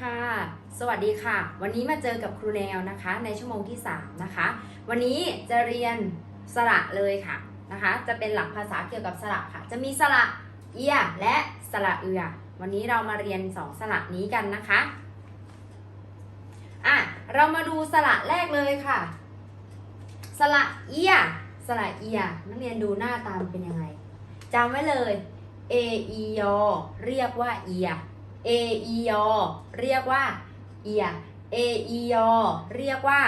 ค่ะ สวัสดีค่ะ วันนี้มาเจอกับครูแนวนะคะ ในชั่วโมงที่3นะคะ วันนี้จะเรียนสระเลยค่ะนะคะ จะเป็นหลักภาษาเกี่ยวกับสระค่ะ จะมีสระเอียและสระเอือ วันนี้เรามาเรียน 2 สระนี้กันนะคะ อะ เรามาดูสระแรกเลยค่ะ สระเอียสระเอียนักเรียนดูหน้าตามเป็นยังไงจำไว้เลย เออียอเรียกว่าเอีย เออียอเรียกว่าเอียเออียอเรียกว่า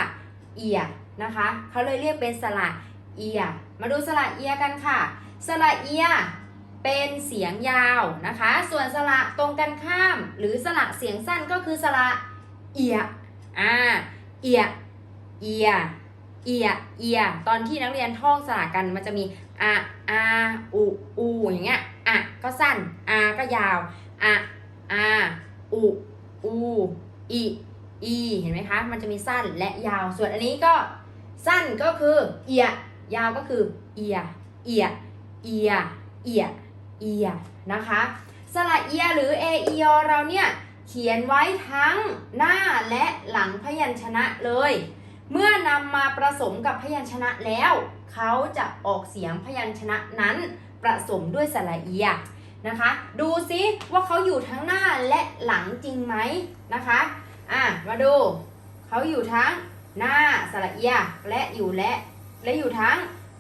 เอียนะคะเขาเลยเรียกเป็นสระเอีย มาดูสระเอียกันค่ะ สระเอียเป็นเสียงยาวนะคะ ส่วนสระตรงกันข้าม หรือสระเสียงสั้นก็คือสระเอียอ่าเอียเอียเอียเอีย ตอนที่นักเรียนท่องสระกันมันจะมีอะอาอุอูอย่างเงี้ยอะก็สั้นอาก็ยาวอะ อาอุอูอีอีเห็นไหมคะ มันจะมีสั้นและยาว ส่วนอันนี้ก็สั้นก็คือเอีย ยาวก็คือเอีย เอีย เอีย เอีย เอีย นะคะ สระเอียหรือเออียเราเนี่ยเขียนไว้ทั้งหน้าและหลังพยัญชนะเลย เมื่อนำมาผสมกับพยัญชนะแล้ว เขาจะออกเสียงพยัญชนะนั้นผสมด้วยสระเอีย นะคะ ดูซิว่าเขาอยู่ทั้งหน้าและหลังจริงไหมนะคะ อะ มาดู เขาอยู่ทั้งหน้าสระเอียและอยู่และและอยู่ทั้ง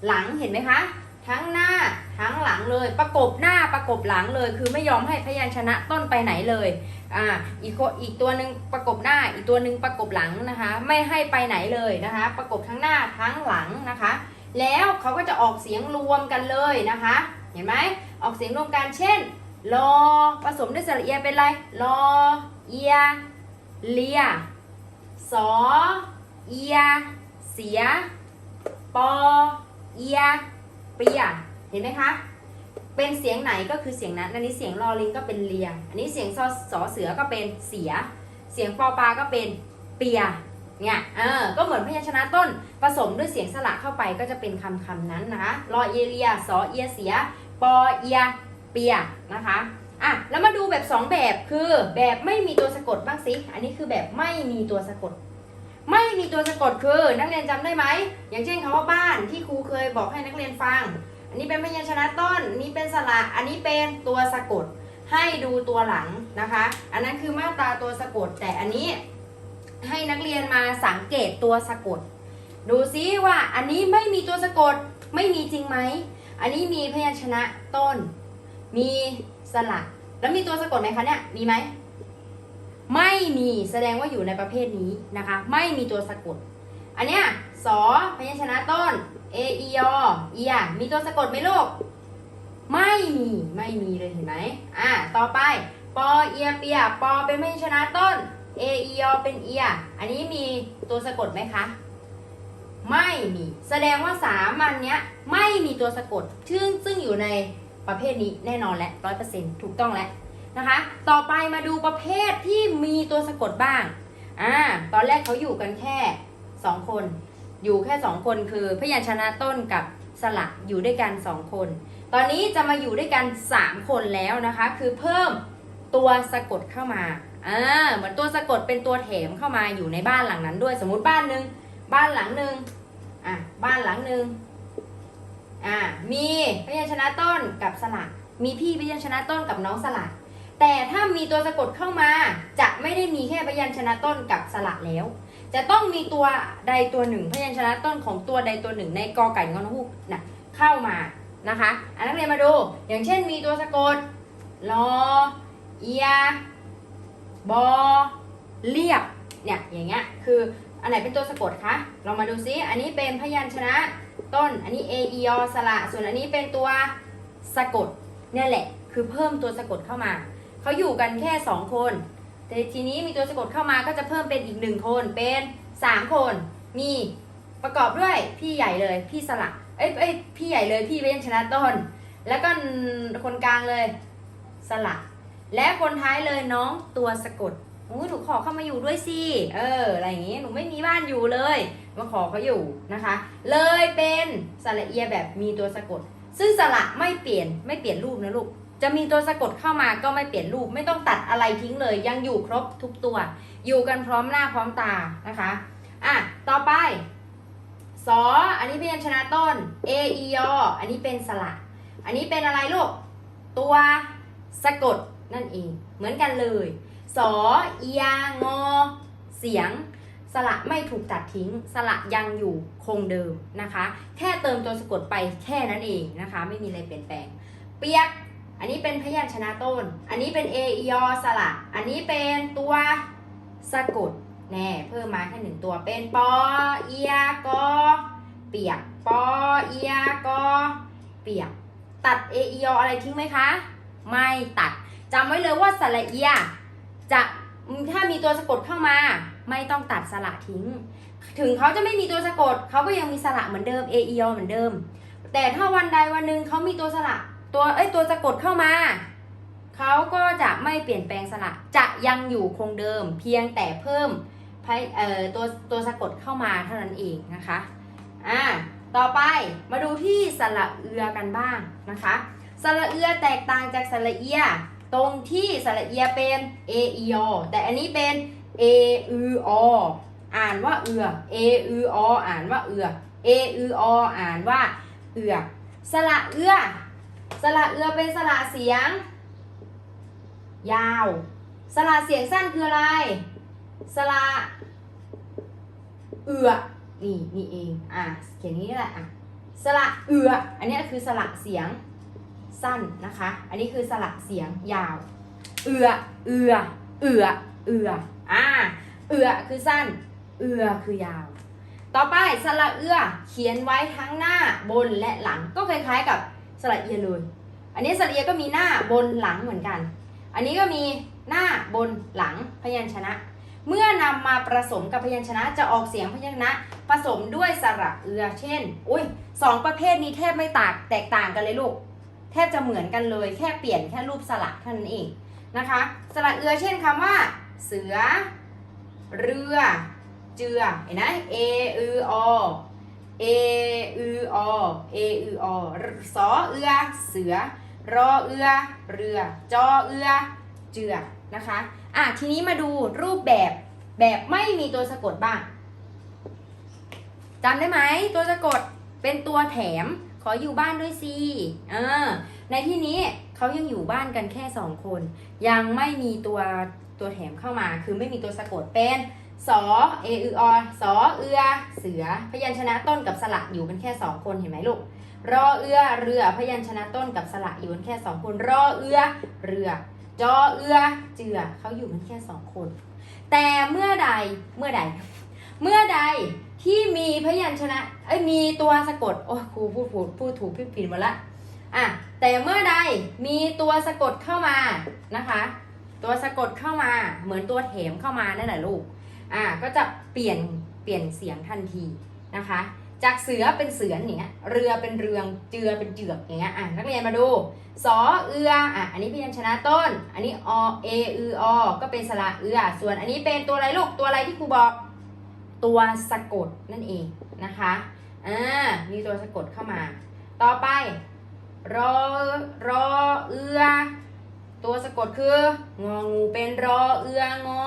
หลังเห็นไหมคะ ทั้งหน้าทั้งหลังเลยประกบหน้าประกบหลังเลย คือไม่ยอมให้พยัญชนะต้นไปไหนเลยอ่าอีกอีกตัวหนึ่งประกบหน้าอีกตัวหนึ่งประกบหลังนะคะ ไม่ให้ไปไหนเลยนะคะ ประกบทั้งหน้าทั้งหลังนะคะ แล้วเขาก็จะออกเสียงรวมกันเลยนะคะ เห็นไหม ออกเสียงรวมกันเช่นรอผสมด้วยสระเอียเป็นอะไรรอเอียเลียสอเอียเสียปอเอียเปียเห็นไหมคะ เป็นเสียงไหนก็คือเสียงนั้น อันนี้เสียงรอลิงก็เป็นเลีย อันนี้เสียงซอสอเสือก็เป็นเสีย เสียงปอปลาก็เป็นเปีย เนี่ย เออ ก็เหมือนพยัญชนะต้น ผสมด้วยเสียงสระเข้าไปก็จะเป็นคำคำนั้นนะคะ รอเอียเลีย สอเอียเสีย ปอเอียเปียนะคะอะแล้วมาดูแบบ 2 แบบคือแบบไม่มีตัวสะกดบ้างสิ อันนี้คือแบบไม่มีตัวสะกด ไม่มีตัวสะกดคือนักเรียนจำได้ไหม อย่างเช่นคำว่าบ้านที่ครูเคยบอกให้นักเรียนฟัง อันนี้เป็นพยัญชนะต้น อันนี้เป็นสระอันนี้เป็นตัวสะกดให้ดูตัวหลังนะคะ อันนั้นคือมาตราตัวสะกด แต่อันนี้ให้นักเรียนมาสังเกตตัวสะกด ดูซิว่าอันนี้ไม่มีตัวสะกดไม่มีจริงไหม อันนี้มีพยัญชนะต้น มีสระแล้วมีตัวสะกดไหมคะเนี่ยมีไหมไม่มีแสดงว่าอยู่ในประเภทนี้นะคะ ไม่มีตัวสะกด อันเนี้ยสอพยัญชนะต้นเออียอเอียมีตัวสะกดไหมลูกไม่มีไม่มีเลยเห็นไหมอะต่อไปปอเอียเปียปอเป็นพยัญชนะต้นเออียอเป็นเอีย อันนี้มีตัวสะกดไหมคะ ไม่มี แสดงว่าสามอันเนี้ยไม่มีตัวสะกดซึ่งซึ่งอยู่ในประเภทนี้แน่นอนและร้อยเปอร์เซ็นต์ถูกต้องแล้วนะคะ ต่อไปมาดูประเภทที่มีตัวสะกดบ้างอ่าตอนแรกเขาอยู่กันแค่สองคน อยู่แค่สองคนคือพยัญชนะต้นกับสระอยู่ด้วยกันสองคน ตอนนี้จะมาอยู่ด้วยกันสามคนแล้วนะคะ คือเพิ่มตัวสะกดเข้ามาอ่าเหมือนตัวสะกดเป็นตัวแถมเข้ามาอยู่ในบ้านหลังนั้นด้วยสมมติบ้านหนึ่ง บ้านหลังหนึ่งอะบ้านหลังหนึ่งอ่ามีพยัญชนะต้นกับสระมีพี่พยัญชนะต้นกับน้องสระแต่ถ้ามีตัวสะกดเข้ามาจะไม่ได้มีแค่พยัญชนะต้นกับสระแล้ว จะต้องมีตัวใดตัวหนึ่ง พยัญชนะต้นของตัวใดตัวหนึ่งในกอไก่งอนฮูกนะเข้ามานะคะอันนักเรียนมาดู อย่างเช่นมีตัวสะกดลอเอียบอเรียบเนี่ยอย่างเงี้ยคือ อันไหนเป็นตัวสะกดคะเรามาดูซิ อันนี้เป็นพยัญชนะต้น อันนี้ a e o สระ ส่วนอันนี้เป็นตัวสะกดเนี่ยแหละ คือเพิ่มตัวสะกดเข้ามา เขาอยู่กันแค่สองคน แต่ทีนี้มีตัวสะกดเข้ามาก็จะเพิ่มเป็นอีกหนึ่งคน เป็นสามคน มีประกอบด้วยพี่ใหญ่เลย พี่สละเอ้ยเอ้ยพี่ใหญ่เลยพี่เว้นชนะต้น แล้วก็คนกลางเลยสละและคนท้ายเลยน้องตัวสะกด อุ้ยหนูขอเข้ามาอยู่ด้วยสิ เออ อะไรอย่างงี้ หนูไม่มีบ้านอยู่เลย มาขอเขาอยู่นะคะ เลยเป็นสระเอียแบบมีตัวสะกด ซึ่งสระไม่เปลี่ยน ไม่เปลี่ยนรูปนะลูก จะมีตัวสะกดเข้ามาก็ไม่เปลี่ยนรูป ไม่ต้องตัดอะไรทิ้งเลย ยังอยู่ครบทุกตัว อยู่กันพร้อมหน้าพร้อมตานะคะ อะ ต่อไปสออันนี้พยัญชนะต้น เออียออันนี้เป็นสระ อันนี้เป็นอะไรลูก ตัวสะกดนั่นเอง เหมือนกันเลย สอเอียงอ เสียง สระไม่ถูกตัดทิ้ง สระยังอยู่คงเดิมนะคะ แค่เติมตัวสะกดไปแค่นั้นเองนะคะ ไม่มีอะไรเปลี่ยนแปลง เปียก อันนี้เป็นพยัญชนะต้น อันนี้เป็นเอียอสระ อันนี้เป็นตัวสะกดแน่เพิ่มมาแค่หนึ่งตัวเป็นปอเอียกอเปียกปอเอียกอเปียก ตัดเออียออะไรทิ้งไหมคะ ไม่ตัดจำไว้เลยว่าสระเอีย จะถ้ามีตัวสะกดเข้ามา ไม่ต้องตัดสระทิ้ง ถึงเขาจะไม่มีตัวสะกดเขาก็ยังมีสระเหมือนเดิมเออียอเหมือนเดิม แต่ถ้าวันใดวันหนึ่งเขามีตัวสระตัวเอ้ยตัวสะกดเข้ามาเขาก็จะไม่เปลี่ยนแปลงสระจะยังอยู่คงเดิม เพียงแต่เพิ่มพเอ่อตัวตัวสะกดเข้ามาเท่านั้นเองนะคะอ่าต่อไปมาดูที่สระเอือกันบ้างนะคะ สระเอือแตกต่างจากสระเอีย ตรงที่สระเอียเป็นเออีอแต่อันนี้เป็นเออออ่านว่าเอือเออออ่านว่าเอือเอออออ่านว่าเอือสระเอือสระเอือเป็นสระเสียง ยาว สระเสียงสั้นคืออะไร สระเอือนี่นี่เอง อะเขียนนี้แหละอะสระเอือ อันนี้คือสระเสียง สั้นนะคะ อันนี้คือสระเสียงยาว เอือ เอือ เอือ เอือ อ่า เอือคือสั้น เอือคือยาว ต่อไปสระเอือเขียนไว้ทั้งหน้าบนและหลัง ก็คล้ายๆกับสระเอียเลย อันนี้สระเอียก็มีหน้าบนหลังเหมือนกัน อันนี้ก็มีหน้าบนหลังพยัญชนะ เมื่อนำมาผสมกับพยัญชนะจะออกเสียงพยัญชนะ ผสมด้วยสระเอือ เช่น อุ้ยสองประเภทนี้แทบไม่ตางแตกต่างกันเลยลูก แทบจะเหมือนกันเลยแค่เปลี่ยนแค่รูปสระเท่านั้นเองนะคะ สระเอือเช่นคำว่า เสือ เรือ เจือเห็นไหมเออืออเออืออเออืออสอเอือเสือ รอเอือเรือ จอเอือเจือนะคะอะทีนี้มาดูรูปแบบแบบไม่มีตัวสะกดบ้างจำได้ไหมตัวสะกดเป็นตัวแถม ขออยู่บ้านด้วยสิเออในที่นี้เขายังอยู่บ้านกันแค่สองคน ยังไม่มีตัวตัวแถมเข้ามา คือไม่มีตัวสะกดเป็นสอเออืออสอเอือเสือ พยัญชนะต้นกับสระอยู่กันแค่สองคนเห็นไหมลูกรอเอือเรือ พยัญชนะต้นกับสระอยู่กันแค่สองคนรอเอือเรือจอเอือเจือเขาอยู่กันแค่สองคน แต่เมื่อใดเมื่อใด เมื่อใดที่มีพยัญชนะเอ้ยมีตัวสะกดโอ้ครูพูดพูดพูดถูกผิดผิดหมดละอะแต่เมื่อใดมีตัวสะกดเข้ามานะคะ ตัวสะกดเข้ามาเหมือนตัวแถมเข้ามานั่นแหละลูกอะก็จะเปลี่ยนเปลี่ยนเสียงทันทีนะคะ จากเสือเป็นเสือนอย่างเงี้ยเรือเป็นเรืองเจือเป็นเจือกอย่างเงี้ยอะนักเรียนมาดูสอเอืออะอันนี้พยัญชนะต้น อันนี้อเออืออก็เป็นสระเอือ ส่วนอันนี้เป็นตัวอะไรลูกตัวอะไรที่ครูบอก ตัวสะกดนั่นเองนะคะอ่ามีตัวสะกดเข้ามา ต่อไป รอรอเอือ ตัวสะกดคืององูเป็นรอเอืองอ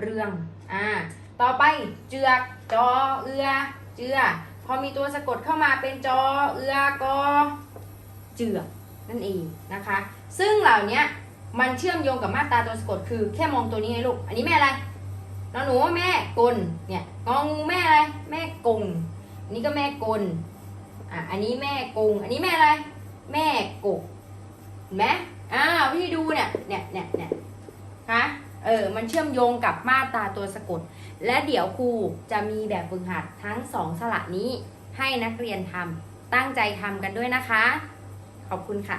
เรืองอ่าต่อไปเจือกจอเอือเจือพอมีตัวสะกดเข้ามาเป็นจอเอือกอเจือกนั่นเองนะคะ ซึ่งเหล่านี้มันเชื่อมโยงกับมาตราตัวสะกดคือแค่มองตัวนี้ไงลูก อันนี้แม่อะไร นอนหนูว่าแม่กลเนี่ยงองูแม่อะไร แม่กงอันนี้ก็แม่กลอะอันนี้แม่กง อันนี้แม่อะไร แม่กกเห็นไหมอ้าวพี่ดูเนี่ยเนี่ยเนี่ยเนี่ยฮะเออ มันเชื่อมโยงกับมาตราตัวสะกด และเดี๋ยวครูจะมีแบบฝึกหัดทั้งสองสระนี้ให้นักเรียนทำตั้งใจทำกันด้วยนะคะ ขอบคุณค่ะ